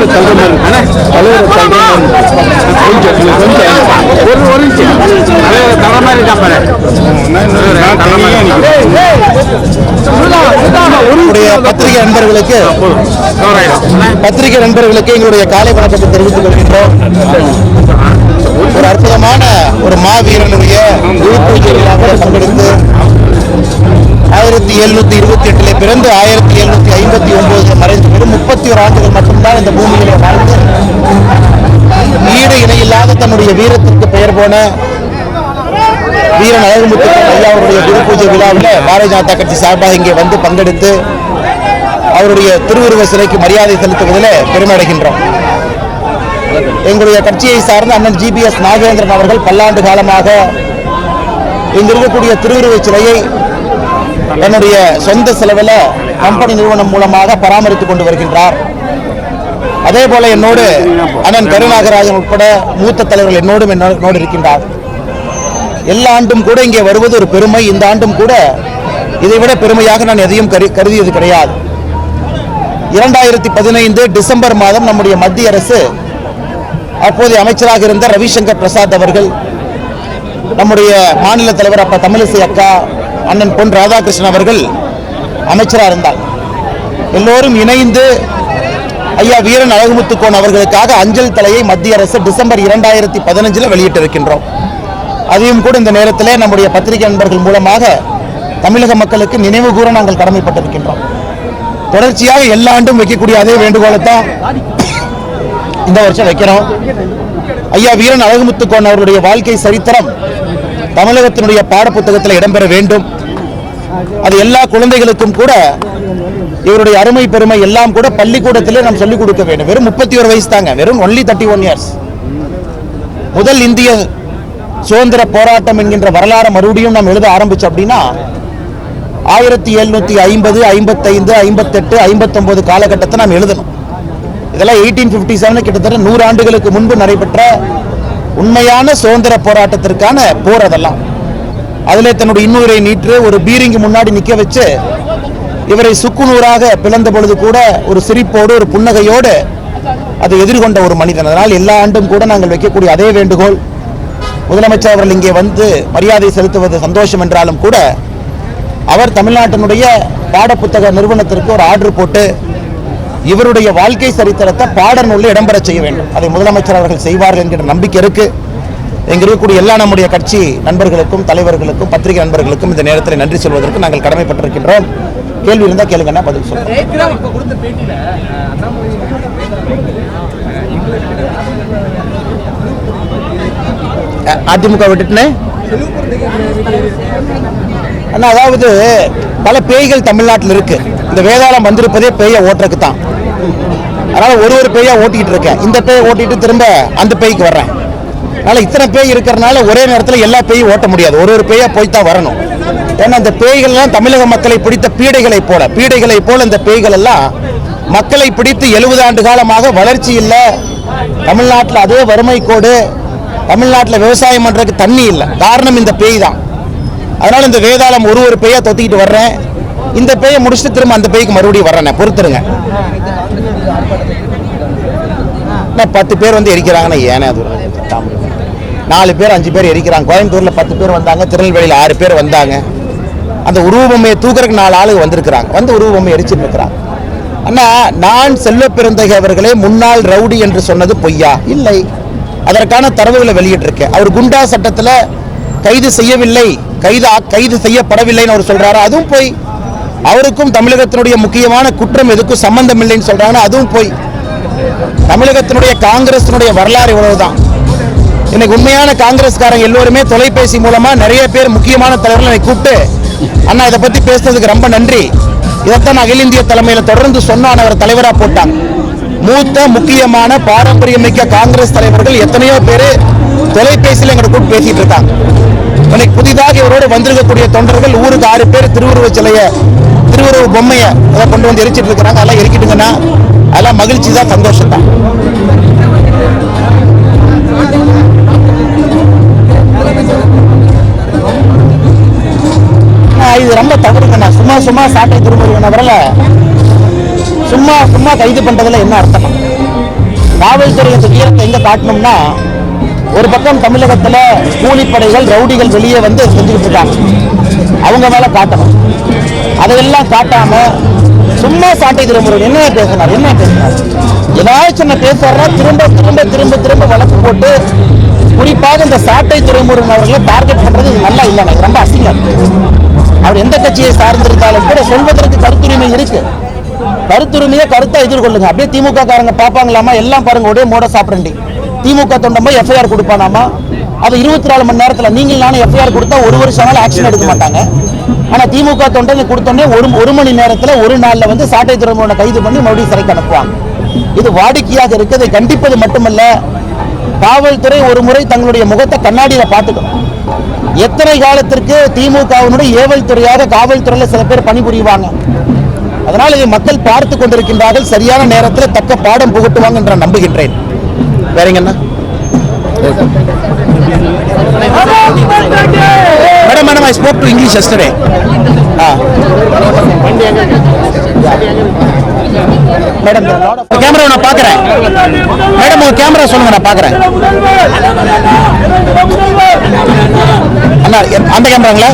தலைவரை தள்ளுற மாதிரி தலைவரை தள்ளுற மாதிரி ஒரு ஒரு நிமிஷம் தலைவரை தள்ளுற மாதிரி இருக்கா பாரு? பத்திரிகை நண்பர்களுக்கு பத்திரிகை நண்பர்களுக்கு எங்களுடைய காலை வணக்கத்தை தெரிவித்துக் கொள்கின்றோம். ஒரு அற்புதமான ஒரு மாவீரனுடைய குருபூஜை விழாவில் பங்கெடுத்து எழுநூத்தி இருபத்தி எட்டுல பிறந்து ஆயிரத்தி எழுநூத்தி ஐம்பத்தி ஒன்பதுல மறைந்து வெறும் முப்பத்தி ஒரு ஆண்டுகள் மட்டும்தான் இந்த பூமியிலே வாழ்ந்து. ஈடு இணையில்லாத தன்னுடைய வீரத்திற்கு பெயர் போன வீரன் அழகுமுத்து ஐயா அவருடைய குரு பூஜை விழாவில் பாரதிய ஜனதா கட்சி சார்பாக இங்கே வந்து பங்கெடுத்து அவருடைய திருவுருவ சிலைக்கு மரியாதை செலுத்துவதில் பெருமை அடைகின்றோம். எங்களுடைய கட்சியை சார்ந்த அண்ணன் ஜிபிஎஸ் நாகேந்திரன் அவர்கள் பல்லாண்டு காலமாக இங்கு இருக்கக்கூடிய திருவுருவச் சிலையை என்னுடைய சொந்த செலவில் கம்பெனி நிறுவனம் மூலமாக பராமரித்துக் கொண்டு வருகின்றார். அதே போல என்னோடு அண்ணன் கருநாகராஜன் உட்பட மூத்த தலைவர்கள் என்னோடும் என்னோடு இருக்கின்றார். எல்லா ஆண்டும் கூட இங்கே வருவது ஒரு பெருமை. இந்த ஆண்டும் கூட இதைவிட பெருமையாக நான் எதையும் கரு- கருதியது கிடையாது. இரண்டாயிரத்தி பதினைந்து டிசம்பர் மாதம் நம்முடைய மத்திய அரசு அப்போதைய அமைச்சராக இருந்த ரவிசங்கர் பிரசாத் அவர்கள் நம்முடைய மாநில தலைவர் அப்ப தமிழிசை அக்கா அண்ணன் பொன் ராதாகிருஷ்ணன் அவர்கள் அமைச்சராக இருந்தார். எல்லோரும் இணைந்து ஐயா வீரன் அழகுமுத்துக்கோன் அவர்களுக்காக அஞ்சல் தலையை மத்திய அரசு டிசம்பர் இரண்டாயிரத்தி பதினஞ்சில் வெளியிட்டிருக்கின்றோம். அதையும் கூட இந்த நேரத்திலே நம்முடைய பத்திரிகை நண்பர்கள் மூலமாக தமிழக மக்களுக்கு நினைவு கூற நாங்கள் கடமைப்பட்டிருக்கின்றோம். தொடர்ச்சியாக எல்லா ஆண்டும் வைக்கக்கூடிய அதே வேண்டுகோளை தான் இந்த வருஷம் வைக்கிறோம். ஐயா வீரன் அழகுமுத்துக்கோன் அவருடைய வாழ்க்கை சரித்திரம் தமிழகத்தினுடைய பாடப்புத்தகத்தில் இடம்பெற வேண்டும். அது எல்லா குழந்தைகளுக்கும் கூட இவருடைய அருமை பெருமை எல்லாம் கூட பள்ளிக்கூடத்திலே நாம் சொல்லிக் கொடுக்க வேண்டும். வெறும் முப்பத்தி ஒரு வயசு தாங்க வெறும் ஒன்லி தேர்ட்டி ஒன் இயர்ஸ் முதல் இந்திய சுதந்திர போராட்டம் என்கின்ற வரலாறு மறுபடியும் நாம் எழுத ஆரம்பிச்சோம் அப்படின்னா ஆயிரத்தி எழுநூத்தி ஐம்பது ஐம்பத்தைந்து ஐம்பத்தெட்டு ஐம்பத்தொன்பது காலகட்டத்தை நாம் எழுதணும். இதெல்லாம் எயிட்டீன் ஃபிஃப்டி செவன் கிட்டத்தட்ட நூறு ஆண்டுகளுக்கு முன்பு நடைபெற்ற உண்மையான சுதந்திர போராட்டத்திற்கான போர் அதெல்லாம் அதில் தன்னுடைய இன்னுயிரை நீற்று ஒரு பீரிங்கு முன்னாடி நிற்க வச்சு இவரை சுக்குநூறாக பிளந்த பொழுது கூட ஒரு சிரிப்போடு ஒரு புன்னகையோடு அதை எதிர்கொண்ட ஒரு மனிதன். அதனால் எல்லா ஆண்டும் கூட நாங்கள் வைக்கக்கூடிய அதே வேண்டுகோள் முதலமைச்சர் அவர்கள் இங்கே வந்து மரியாதை செலுத்துவது சந்தோஷம் என்றாலும் கூட அவர் தமிழ்நாட்டினுடைய பாடப்புத்தக நிறுவனத்திற்கு ஒரு ஆர்டர் போட்டு இவருடைய வாழ்க்கை சரித்திரத்தை பாடநூலில் இடம்பெற செய்ய வேண்டும். அதை முதலமைச்சர் அவர்கள் செய்வார்கள் என்கிற நம்பிக்கை இருக்கு. எங்க இருக்கக்கூடிய எல்லா நம்முடைய கட்சி நண்பர்களுக்கும் தலைவர்களுக்கும் பத்திரிகை நண்பர்களுக்கும் இந்த நேரத்தில் நன்றி சொல்வதற்கு நாங்கள் கடமைப்பட்டிருக்கின்றோம். கேள்வி இருந்தால் கேளுங்கன்னா பதில் சொல்லுங்க அதிமுக விட்டுட்டுனே? ஆனால் அதாவது பல பேய்கள் தமிழ்நாட்டில் இருக்குது இந்த வேதாளம் வந்திருப்பதே பேயை ஓட்டுறதுக்கு தான் அதனால் ஒரு ஒரு பேயாக ஓட்டிக்கிட்டு இருக்கேன். இந்த பேயை ஓட்டிட்டு திரும்ப அந்த பேய்க்கு வர்றேன். அதனால் இத்தனை பேய் இருக்கிறனால ஒரே நேரத்தில் எல்லா பேயும் ஓட்ட முடியாது. ஒரு ஒரு பேயாக போய் தான் வரணும். ஏன்னா அந்த பேய்கள்லாம் தமிழக மக்களை பிடித்த பீடைகளை போல பீடைகளை போல இந்த பேய்கள் எல்லாம் மக்களை பிடித்து எழுபது ஆண்டு காலமாக வளர்ச்சி இல்லை. தமிழ்நாட்டில் அதே வறுமை கோடு தமிழ்நாட்டில் விவசாயம் பண்ணுறதுக்கு தண்ணி இல்லை. காரணம் இந்த பேய் தான். அதனால இந்த வேதாளம் ஒரு ஒரு பேயா தொத்திக்கிட்டு வர்றேன். இந்த பேயை முடிச்சுட்டு திரும்ப அந்த பேய்க்கு மறுபடியும் வர்றேன். பொறுத்துருங்க. நான் பத்து பேர் வந்து எரிக்கிறாங்கன்னா ஏனே அது நாலு பேர் அஞ்சு பேர் எரிக்கிறாங்க. கோயம்புத்தூர்ல பத்து பேர் வந்தாங்க. திருநெல்வேலியில் ஆறு பேர் வந்தாங்க. அந்த உருவபொம்மையை தூக்குறதுக்கு நாலு ஆளுங்க வந்திருக்கிறாங்க. வந்து உருவபொம்மை எரிச்சுட்டு இருக்கிறாங்க. அண்ணா நான் செல்ல பிறந்தகை அவர்களே முன்னாள் ரவுடி என்று சொன்னது பொய்யா? இல்லை. அதற்கான தரவுகளை வெளியிட்டிருக்கேன். அவர் குண்டா சட்டத்தில் கைது செய்யவில்லை. கைது கைது செய்யப்படவில்லைன்னு அவர் சொல்கிறாரு அதுவும் போய் அவருக்கும் தமிழகத்தினுடைய முக்கியமான குற்றம் எதுக்கும் சம்பந்தம் இல்லைன்னு சொல்கிறாங்கன்னா அதுவும் போய் தமிழகத்தினுடைய காங்கிரஸினுடைய வரலாறு இவ்வளவுதான். இன்னைக்கு உண்மையான காங்கிரஸ்காரங்க எல்லோருமே தொலைபேசி மூலமாக நிறைய பேர் முக்கியமான தலைவர்களை என்னை கூப்பிட்டு அண்ணா இதை பற்றி பேசுனதுக்கு ரொம்ப நன்றி. இதைத்தான் அகில இந்திய தலைமையில் தொடர்ந்து சொன்னான் அவர் தலைவராக போட்டாங்க. மூத்த முக்கியமான பாரம்பரியமிக்க காங்கிரஸ் தலைவர்கள் எத்தனையோ பேர் தொலைபேசியில் எங்களை கூப்பிட்டு பேசிட்டு இருக்காங்க. இன்னைக்கு புதிதாக இவரோடு வந்திருக்கக்கூடிய தொண்டர்கள் ஊருக்கு ஆறு பேர் திருவுருவ சிலையை திருவுருவ பொம்மையை அதை கொண்டு வந்து எரிச்சிட்டு இருக்கிறாங்க. அதெல்லாம் எரிக்கிட்டுங்கன்னா அதெல்லாம் மகிழ்ச்சி தான் சந்தோஷம் தான். இது ரொம்ப தவறுங்கண்ணா. சும்மா சும்மா சாட்டை திரும்ப வரல சும்மா சும்மா கைது பண்றதுல என்ன அர்த்தம்? காவல்துறை இந்த வீரத்தை எங்க காட்டணும்னா ஒரு பக்கம் தமிழகத்துல கூலிப்படைகள் ரவுடிகள் வெளியே வந்து செஞ்சுக்கிட்டு இருக்காங்க. அவங்க மேலே காட்டணும். அதையெல்லாம் காட்டாம சும்மா சாட்டை திரும்புறது என்ன பேசினார்? என்ன பேசினார்? ஏதாச்சும் நான் பேசுறா திரும்ப திரும்ப திரும்ப திரும்ப வழக்கு போட்டு குறிப்பாக இந்த சாட்டை துறைமுருகன் அவர்களை டார்கெட் பண்றது நல்லா இல்லை. எனக்கு ரொம்ப அசிங்கம். அவர் எந்த கட்சியை சார்ந்திருந்தாலும் கூட சொல்வதற்கு கருத்துரிமை இருக்கு. கருத்துரிமையை கருத்தா எதிர்கொள்ளுங்க. அப்படியே திமுக காரங்க பாப்பாங்களாமா எல்லாம் பாருங்க ஒரே மூட சாப்பிடண்டி திமுக தொண்டம் போய் எஃப்ஐஆர் கொடுப்பானாமா அது இருபத்தி நாலு மணி நேரத்தில் நீங்கள் நானும் எஃப்ஐஆர் கொடுத்தா ஒரு வருஷம் நாள் ஆக்ஷன் எடுக்க மாட்டாங்க. ஆனால் திமுக தொண்டனை கொடுத்தோன்னே ஒரு ஒரு மணி நேரத்தில் ஒரு நாளில் வந்து சாட்டை துறைமுகனை கைது பண்ணி மறுபடியும் சிறைக்கு அனுப்புவாங்க. இது வாடிக்கையாக இருக்குது கண்டிப்பது மட்டுமல்ல காவல்துறை ஒரு முறை தங்களுடைய முகத்தை கண்ணாடியில் பார்த்துக்கணும். எத்தனை காலத்திற்கு திமுகவினுடைய ஏவல் துறையாக காவல்துறையில் சில பேர் பணிபுரிவாங்க. அதனால் இதை மக்கள் பார்த்து கொண்டிருக்கின்றார்கள். சரியான நேரத்தில் தக்க பாடம் புகட்டுவாங்க என்று நான் நம்புகின்றேன். வேறங்க madam madam I spoke to English yesterday madam camera நான் பார்க்குறேன் மேடம் உங்கள் கேமரா சொல்லுங்க நான் பார்க்குறேன் அண்ணா அந்த கேமராங்களா